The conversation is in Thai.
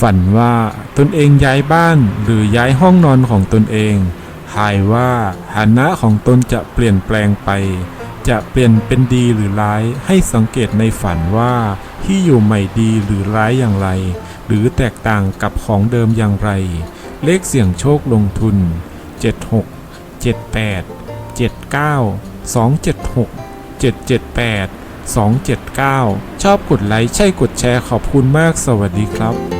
ฝันว่าตนเองย้ายบ้านหรือย้ายห้องนอนของตนเองทายว่าฐานะของตนจะเปลี่ยนแปลงไป จะเปลี่ยนเป็นดีหรือร้าย ให้สังเกตในฝันว่าที่อยู่ใหม่ดีหรือร้ายอย่างไร หรือแตกต่างกับของเดิมอย่างไร เลขเสี่ยงโชคลงทุน 76 78 79 276 778 279 ชอบกดไลค์ใช่กดแชร์ขอบคุณมากสวัสดีครับ